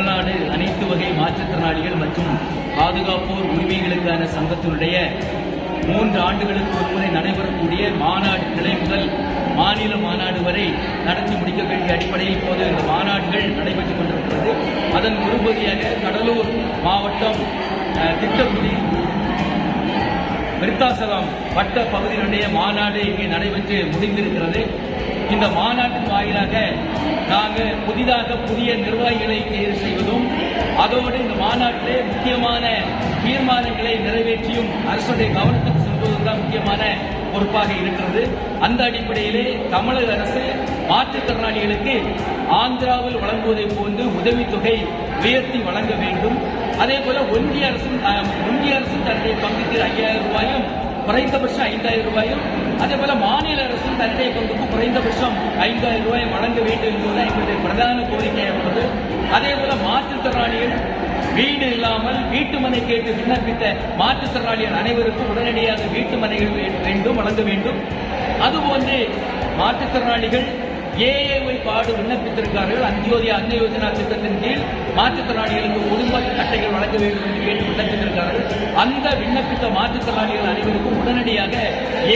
தமிழ்நாடு அனைத்து வகை மாற்றுத்திறனாளிகள் மற்றும் பாதுகாப்போர் உரிமைகளுக்கான சங்கத்தினுடைய மூன்று ஆண்டுகளுக்கு ஒருமுறை நடைபெறக்கூடிய மாநாடு கிளை முதல் மாநில மாநாடு வரை நடத்தி முடிக்க வேண்டிய அடிப்படையில் இப்போது இந்த மாநாடுகள் நடைபெற்றுக் கொண்டிருக்கிறது. அதன் ஒருபகுதியாக கடலூர் மாவட்டம் திட்டக்குடி விருத்தாசலம் வட்ட பகுதியினுடைய மாநாடு இங்கே நடைபெற்று முடிந்திருக்கிறது. இந்த மாநாட்டின் வாயிலாக நாங்கள் புதிதாக புதிய நிர்வாகிகளை தேர்வு செய்வதும் அதோடு இந்த மாநாட்டிலே முக்கியமான தீர்மானங்களை நிறைவேற்றியும் அரசுடைய கவனத்துக்கு செல்வதும் தான் முக்கியமான பொறுப்பாக இருக்கிறது. அந்த அடிப்படையிலே தமிழக அரசு மாற்றுத்திறனாளிகளுக்கு ஆந்திராவில் வழங்குவதை போன்று உதவித்தொகை உயர்த்தி வழங்க வேண்டும். அதே போல ஒன்றிய அரசும் ஒன்றிய அரசும் தன்னுடைய பங்குக்கு ஐயாயிரம் ரூபாயும் குறைந்தபட்சம் ஐந்தாயிரம் ரூபாயும் அதே போல மாநில அரசும் தன்னுடைய பங்குக்கு குறைந்தபட்சம் ஐந்தாயிரம் ரூபாய் வழங்க வேண்டும் என்பதுதான் எங்களுடைய பிரதான கோரிக்கையாக உள்ளது அதே போல மாற்றுத்திறனாளிகள் வீடு இல்லாமல் வீட்டுமனை கேட்டு விண்ணப்பித்த மாற்றுத்திறனாளிகள் அனைவருக்கும் உடனடியாக வீட்டுமனைகள் மனைகள் வேண்டும் வழங்க வேண்டும். அதுபோன்று மாற்றுத்திறனாளிகள் ஏஏஒய் பாடு விண்ணப்பித்திருக்கிறார்கள். அந்தியோதய அன்ன யோஜனா திட்டத்தின் கீழ் மாற்றுத்திறனாளிகளுக்கு குடும்ப அட்டைகள் வழங்க வேண்டும் என்று கேட்டு அந்த விண்ணப்பித்த மாற்றுத்திறனாளிகள் அனைவருக்கும் உடனடியாக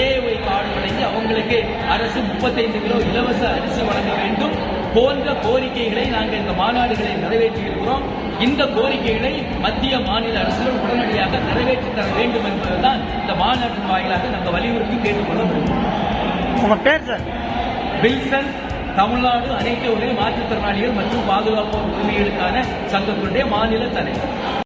ஏஏவை கார்டு வழங்கி அவங்களுக்கு அரசு முப்பத்தைந்து கிலோ இலவச அரிசி வழங்க வேண்டும். போன்ற கோரிக்கைகளை நாங்கள் இந்த மாநாடுகளை நிறைவேற்றி இருக்கிறோம் இந்த கோரிக்கைகளை மத்திய மாநில அரசுகள் உடனடியாக நிறைவேற்றி தர வேண்டும் என்பதுதான் இந்த மாநாட்டின் வாயிலாக நாங்கள் வலியுறுத்தி கேட்டுக்கொள்ள உங்க பேர் சார் வில்சன் தமிழ்நாடு அனைத்து வகை மாற்றுத்திறனாளிகள் மற்றும் பாதுகாப்பு உரிமைகளுக்கான சங்கத்தினுடைய மாநில தலைவர்.